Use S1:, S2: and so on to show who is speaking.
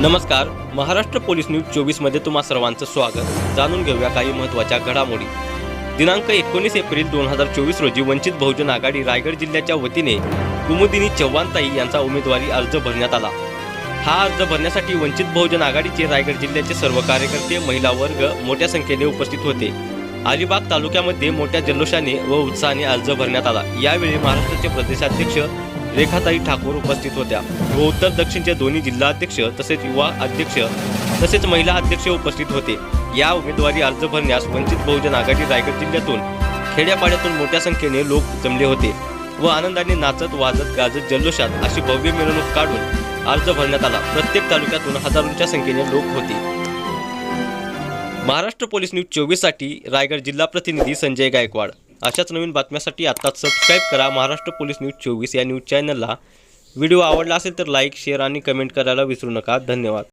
S1: नमस्कार Maharashtra police news चोवीसमध्ये तुम्हा सर्वांचं स्वागत. जाणून घेऊया काही महत्त्वाच्या घडामोडी. दिनांक एकोणीस एप्रिल दोन हजार चोवीस रोजी वंचित बहुजन आघाडी रायगड जिल्ह्याच्या वतीने कुमुदिनी चव्हाणताई यांचा उमेदवारी अर्ज भरण्यात आला. हा अर्ज भरण्यासाठी वंचित बहुजन आघाडीचे रायगड जिल्ह्याचे सर्व कार्यकर्ते महिला वर्ग मोठ्या संख्येने उपस्थित होते. अलिबाग तालुक्यामध्ये मोठ्या जल्लोषाने व उत्साहाने अर्ज भरण्यात आला. यावेळी महाराष्ट्राचे प्रदेशाध्यक्ष रेखाताई ठाकूर उपस्थित होत्या. व उत्तर दक्षिणचे दोन्ही जिल्हाध्यक्ष तसेच युवा अध्यक्ष तसेच महिला अध्यक्ष उपस्थित होते. या उमेदवारी अर्ज भरण्यास वंचित बहुजन आघाडी रायगड जिल्ह्यातून खेड्यापाड्यातून मोठ्या संख्येने लोक जमले होते व आनंदाने नाचत वाजत गाजत जल्लोषात अशी भव्य मिरवणूक काढून अर्ज भरण्यात आला. प्रत्येक तालुक्यातून हजारोंच्या संख्येने लोक होते. महाराष्ट्र पोलीस न्यूज चोवीससाठी रायगड जिल्हा प्रतिनिधी संजय गायकवाड. अशाच नवीन बातम्यासाठी आत्ताच सबस्क्राईब करा. महाराष्ट्र पोलीस न्यूज चोवीस या न्यूज चॅनलला. व्हिडिओ आवडला असेल तर लाईक शेअर आणि कमेंट करायला विसरू नका. धन्यवाद.